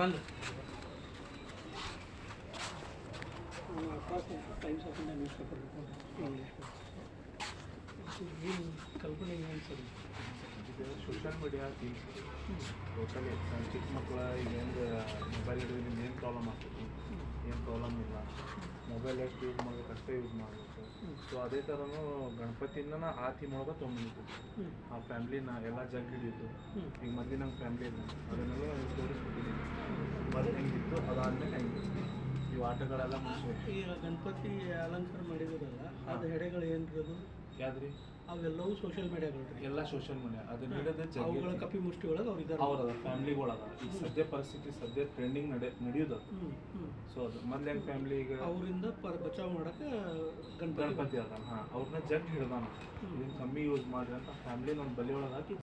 ಬಂದು. Times of news paper ಏನು ಕಲ್ಪನೆ ಏನು ಸರ್ ಸೋಷಿಯಲ್ ಮೀಡಿಯಾ ಟೋಟಲಿ ಚಿಕ್ಕ ಮಕ್ಕಳ, ಈಗ ಹೆಂಗೆ ಮೊಬೈಲ್ ಹಿಡಿದ್ರೆ ಏನು ಪ್ರಾಬ್ಲಮ್ ಆಗ್ತೈತಿ ಏನು ಪ್ರಾಬ್ಲಮ್ ಇಲ್ಲ? ಮೊಬೈಲ್ ಎಷ್ಟು ಯೂಸ್ ಮಾಡ್ಬೇಕು, ಅಷ್ಟೇ ಯೂಸ್ ಮಾಡಬೇಕು. ಸೊ ಅದೇ ಥರನೂ ಗಣಪತಿನ ಆ ಥೀಮ್ ಒಳಗೆ ತೊಗೊಂಡಿತ್ತು ಆ ಫ್ಯಾಮ್ಲಿನ ಎಲ್ಲ ಜಗ್ ಹಿಡಿಯಿತು ಈಗ ಮಂದಿ ನಂಗೆ ಫ್ಯಾಮ್ಲಿ ಇಲ್ಲ. ಅದನ್ನೆಲ್ಲ ಈ ಆಟಗಳೆಲ್ಲ ಮುಗಿಸ್ಬೇಕು. ಈಗ ಗಣಪತಿ ಅಲಂಕಾರ ಮಾಡಿದಿರಲ್ಲ ಅದು ಹೆಡೆಗಳು ಏನ್ರಿ ಅದು? ಯಾವ್ದ್ರಿ? ಅವೆಲ್ಲವೂ ಸೋಷಿಯಲ್ ಮೀಡಿಯಾಗಳು ಎಲ್ಲ ಸೋಷಿಯಲ್ ಮೀಡಿಯಾ ಅದನ್ನ ಹಿಡಿದು ಅವುಗಳ ಕಪಿ ಮುಷ್ಟಿ ಒಳಗೆ ಅವ್ರು ಇದ್ದಾರೆ ಅವ್ರದ ಫ್ಯಾಮಿಲಿಗಳದ ಈಗ ಸದ್ಯ ಪರಿಸ್ಥಿತಿ ಸದ್ಯ ಟ್ರೆಂಡಿಂಗ್ ನಡೆ ನಡೆಯೋದು ಸೊ ಅದು ಮೊದ್ಲು ಹೆಂಗೆ ಫ್ಯಾಮ್ಲಿ ಈಗ ಅವರಿಂದ ಪರ ಬಚಾವ್ ಮಾಡಕ್ಕೆ ಗಣಪತಿ ಗಣಪತಿ ಅದ ಹಾಂ. ಅವ್ರನ್ನ ಜಗ್ ಹಿಡ್ದಾನ. ಇದನ್ನ ಕಮ್ಮಿ ಯೂಸ್ ಮಾಡ್ರಿ ಅಂತ ಫ್ಯಾಮಿಲಿ ನಮ್ಮ ಬಲಿ ಒಳಗೆ ಹಾಕಿ